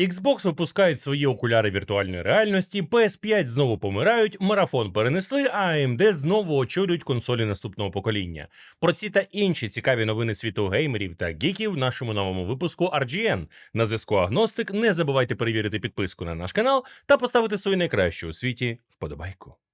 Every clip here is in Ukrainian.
Xbox випускають свої окуляри віртуальної реальності, PS5 знову помирають, марафон перенесли, а AMD знову очолюють консолі наступного покоління. Про ці та інші цікаві новини світу геймерів та гіків в нашому новому випуску RGN. На зв'язку Агностик. Не забувайте перевірити підписку на наш канал та поставити свою найкращу у світі вподобайку. –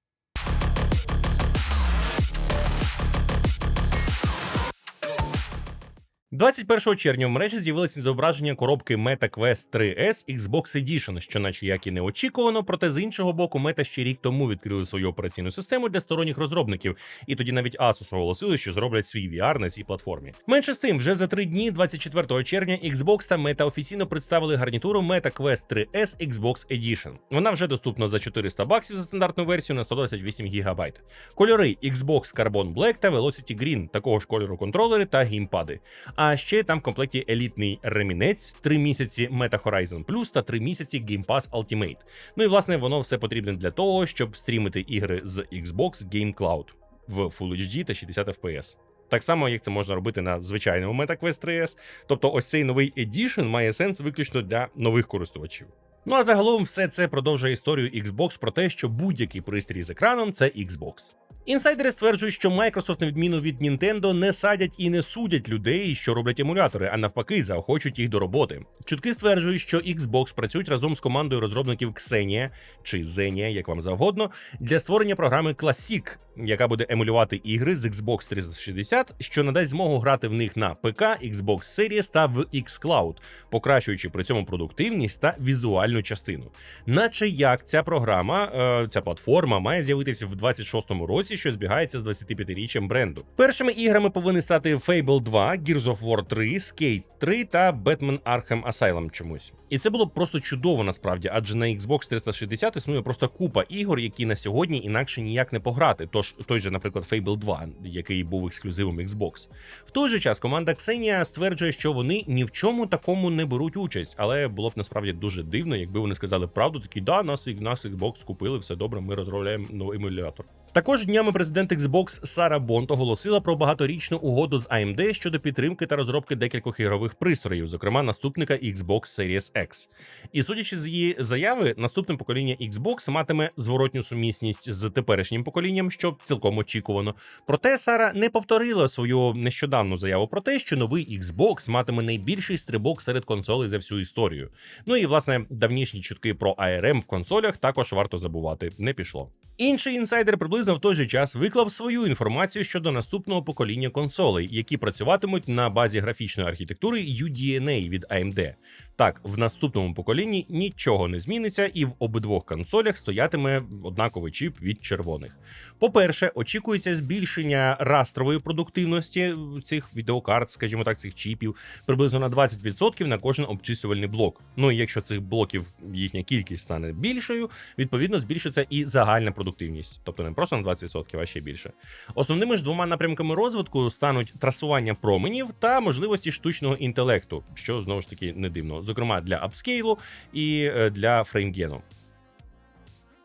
21 червня в мережі з'явилося зображення коробки Meta Quest 3S Xbox Edition, що наче як і не очікувано, проте з іншого боку, Meta ще рік тому відкрили свою операційну систему для сторонніх розробників, і тоді навіть Asus оголосили, що зроблять свій VR на цій платформі. Менше з тим, вже за три дні, 24 червня, Xbox та Meta офіційно представили гарнітуру Meta Quest 3S Xbox Edition. Вона вже доступна за 400 баксів за стандартну версію на 128 ГБ. Кольори Xbox Carbon Black та Velocity Green, такого ж кольору контролери та геймпади. А ще там в комплекті елітний ремінець, 3 місяці Meta Horizon Plus та 3 місяці Game Pass Ultimate. Ну і власне воно все потрібне для того, щоб стрімити ігри з Xbox Game Cloud в Full HD та 60 FPS. Так само, як це можна робити на звичайному MetaQuest 3S. Тобто, ось цей новий Edition має сенс виключно для нових користувачів. Ну а загалом все це продовжує історію Xbox про те, що будь-який пристрій з екраном це Xbox. Інсайдери стверджують, що Microsoft, на відміну від Nintendo, не садять і не судять людей, що роблять емулятори, а навпаки, заохочують їх до роботи. Чутки стверджують, що Xbox працюють разом з командою розробників Xenia чи Xenia, як вам завгодно, для створення програми Classic, яка буде емулювати ігри з Xbox 360, що надасть змогу грати в них на ПК, Xbox Series та в xCloud, покращуючи при цьому продуктивність та візуальну частину. Наче як ця програма, е, ця платформа має з'явитися в 26-му році, що збігається з 25-річчям бренду. Першими іграми повинні стати Fable 2, Gears of War 3, Skate 3 та Batman Arkham Asylum чомусь. І це було б просто чудово насправді, адже на Xbox 360 існує просто купа ігор, які на сьогодні інакше ніяк не пограти. Тож той же, наприклад, Fable 2, який був ексклюзивом Xbox. В той же час команда Xenia стверджує, що вони ні в чому такому не беруть участь, але було б насправді дуже дивно, якби вони сказали правду, такі да, нас нас Xbox купили, все добре, ми розробляємо новий емулятор. Також днями президент Xbox Сара Бонд оголосила про багаторічну угоду з AMD щодо підтримки та розробки декількох ігрових пристроїв, зокрема наступника Xbox Series X. І судячи з її заяви, наступне покоління Xbox матиме зворотню сумісність з теперішнім поколінням, що цілком очікувано. Проте Сара не повторила свою нещодавну заяву про те, що новий Xbox матиме найбільший стрибок серед консолей за всю історію. Ну і власне давнішні чутки про ARM в консолях також варто забувати. Не пішло. Інший інсайдер приблизно в той же час виклав свою інформацію щодо наступного покоління консолей, які працюватимуть на базі графічної архітектури UDNA від AMD. Так, в наступному поколінні нічого не зміниться, і в обидвох консолях стоятиме однаковий чіп від червоних. По-перше, очікується збільшення растрової продуктивності цих відеокарт, скажімо так, цих чіпів, приблизно на 20% на кожен обчислювальний блок. Ну і якщо цих блоків їхня кількість стане більшою, відповідно збільшиться і загальна продуктивність, тобто не просто на 20%, а ще більше. Основними ж двома напрямками розвитку стануть трасування променів та можливості штучного інтелекту, що знову ж таки не дивно зокрема для апскейлу і е, для фреймгену.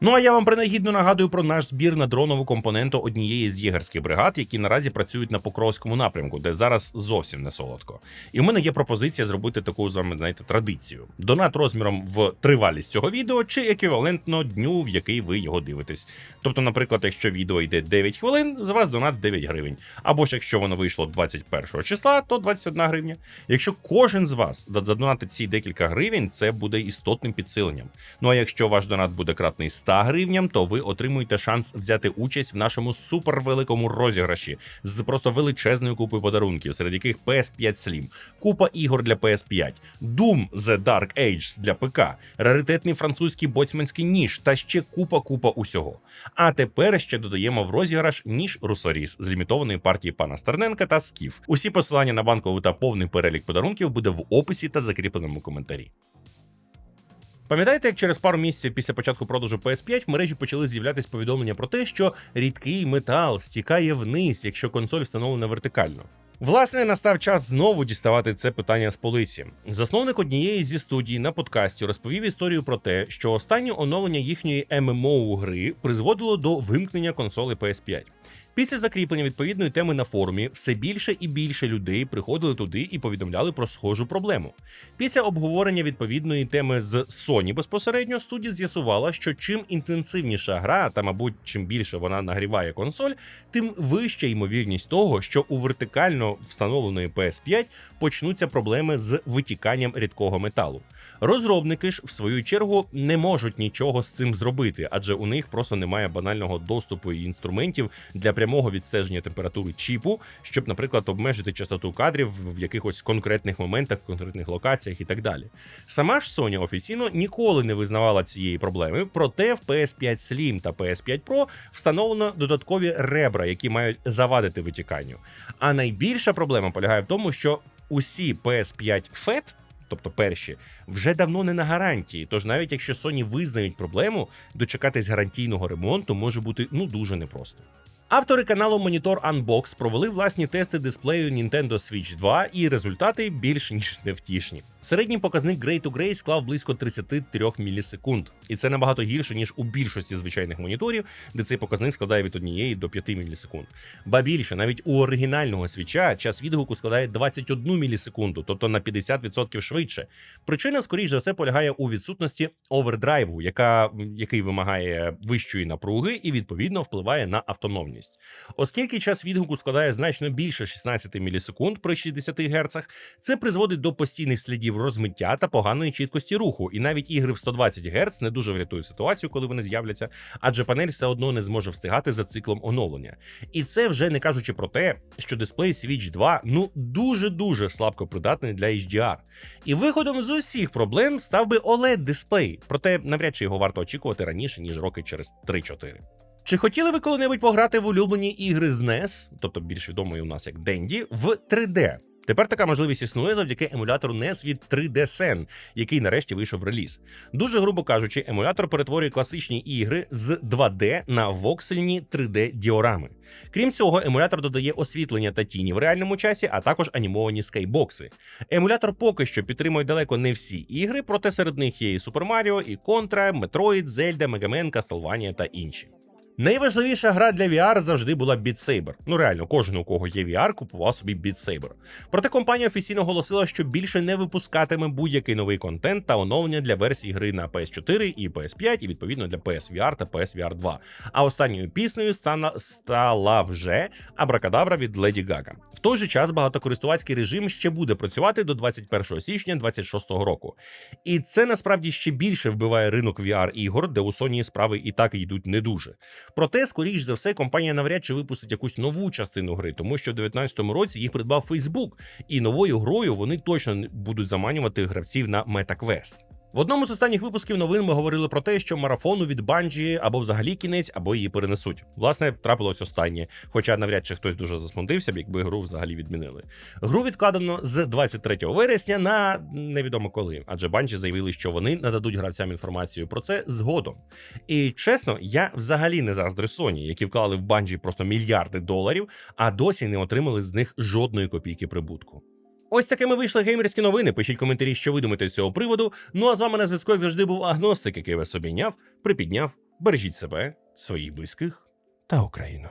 Ну а я вам принагідно нагадую про наш збір на дронову компоненту однієї з єгерських бригад, які наразі працюють на Покровському напрямку, де зараз зовсім не солодко. І в мене є пропозиція зробити таку з вами знаєте, традицію: донат розміром в тривалість цього відео чи еквівалентно дню, в який ви його дивитесь. Тобто, наприклад, якщо відео йде 9 хвилин, з вас донат 9 гривень. Або ж якщо воно вийшло 21 числа, то 21 гривня. Якщо кожен з вас задонатить ці декілька гривень, це буде істотним підсиленням. Ну а якщо ваш донат буде кратний 100 гривням, то ви отримуєте шанс взяти участь в нашому супервеликому розіграші з просто величезною купою подарунків, серед яких PS5 Slim, купа ігор для PS5, Doom The Dark Age для ПК, раритетний французький боцьманський ніж та ще купа-купа усього. А тепер ще додаємо в розіграш ніж Русоріс з лімітованої партії пана Стерненка та Скіф. Усі посилання на банкову та повний перелік подарунків буде в описі та закріпленому коментарі. Пам'ятаєте, як через пару місяців після початку продажу PS5 в мережі почали з'являтися повідомлення про те, що рідкий метал стікає вниз, якщо консоль встановлена вертикально. Власне, настав час знову діставати це питання з полиці. Засновник однієї зі студій на подкасті розповів історію про те, що останнє оновлення їхньої ММО гри призводило до вимкнення консоли PS5. Після закріплення відповідної теми на форумі все більше і більше людей приходили туди і повідомляли про схожу проблему. Після обговорення відповідної теми з Sony безпосередньо студія з'ясувала, що чим інтенсивніша гра, та мабуть, чим більше вона нагріває консоль, тим вища ймовірність того, що у вертикально встановленої PS5 почнуться проблеми з витіканням рідкого металу. Розробники ж, в свою чергу, не можуть нічого з цим зробити, адже у них просто немає банального доступу і інструментів для прямого відстеження температури чіпу, щоб, наприклад, обмежити частоту кадрів в якихось конкретних моментах, конкретних локаціях і так далі. Сама ж Sony офіційно ніколи не визнавала цієї проблеми, проте в PS5 Slim та PS5 Pro встановлено додаткові ребра, які мають завадити витіканню. А найбільша проблема полягає в тому, що усі PS5 FAT, тобто перші, вже давно не на гарантії. Тож навіть якщо Sony визнають проблему, дочекатись гарантійного ремонту може бути ну дуже непросто. Автори каналу Monitor Unbox провели власні тести дисплею Nintendo Switch 2, і результати більш ніж невтішні. Середній показник Gray to Gray склав близько 33 мілісекунд, і це набагато гірше ніж у більшості звичайних моніторів, де цей показник складає від 1 до 5 мілісекунд. Ба більше, навіть у оригінального свіча час відгуку складає 21 мілісекунду, тобто на 50% швидше. Причина, скоріш за все, полягає у відсутності овердрайву, яка, який вимагає вищої напруги і відповідно впливає на автономність. Оскільки час відгуку складає значно більше 16 мілісекунд при 60 Гц, це призводить до постійних слідів розмиття та поганої чіткості руху. І навіть ігри в 120 Гц не дуже врятують ситуацію, коли вони з'являться, адже панель все одно не зможе встигати за циклом оновлення. І це вже не кажучи про те, що дисплей Switch 2 ну дуже дуже слабко придатний для HDR. І виходом з усіх проблем став би oled дисплей, проте навряд чи його варто очікувати раніше ніж роки через 3-4. Чи хотіли ви коли-небудь пограти в улюблені ігри з NES, тобто більш відомої у нас як Dendy, в 3D? Тепер така можливість існує завдяки емулятору NES від 3D Sen, який нарешті вийшов в реліз. Дуже грубо кажучи, емулятор перетворює класичні ігри з 2D на воксельні 3D діорами. Крім цього, емулятор додає освітлення та тіні в реальному часі, а також анімовані скайбокси. Емулятор поки що підтримує далеко не всі ігри, проте серед них є і Super Mario, і Contra, Metroid, Zelda, Mega Man, Castlevania та інші. Найважливіша гра для VR завжди була Beat Saber. Ну реально, кожен у кого є VR, купував собі Beat Saber. Проте компанія офіційно оголосила, що більше не випускатиме будь-який новий контент та оновлення для версій гри на PS4 і PS5, і відповідно для PSVR та PSVR 2. А останньою піснею стана стала вже Абракадабра від Леді Гага. В той же час багатокористувацький режим ще буде працювати до 21 січня 2026 року. І це насправді ще більше вбиває ринок VR ігор, де у Sony справи і так йдуть не дуже. Проте, скоріш за все, компанія навряд чи випустить якусь нову частину гри, тому що в 2019 році їх придбав Facebook, і новою грою вони точно будуть заманювати гравців на MetaQuest. В одному з останніх випусків новин ми говорили про те, що марафону від Банджі або взагалі кінець, або її перенесуть. Власне, трапилось останнє, хоча навряд чи хтось дуже засмутився б, якби гру взагалі відмінили. Гру відкладено з 23 вересня на невідомо коли, адже Банджі заявили, що вони нададуть гравцям інформацію про це згодом. І чесно, я взагалі не заздрю Sony, які вклали в Банджі просто мільярди доларів, а досі не отримали з них жодної копійки прибутку. Ось такими вийшли геймерські новини. Пишіть коментарі, що ви думаєте з цього приводу. Ну а з вами на зв'язку, як завжди, був агностик, який вас обійняв, припідняв. Бережіть себе, своїх близьких та Україну.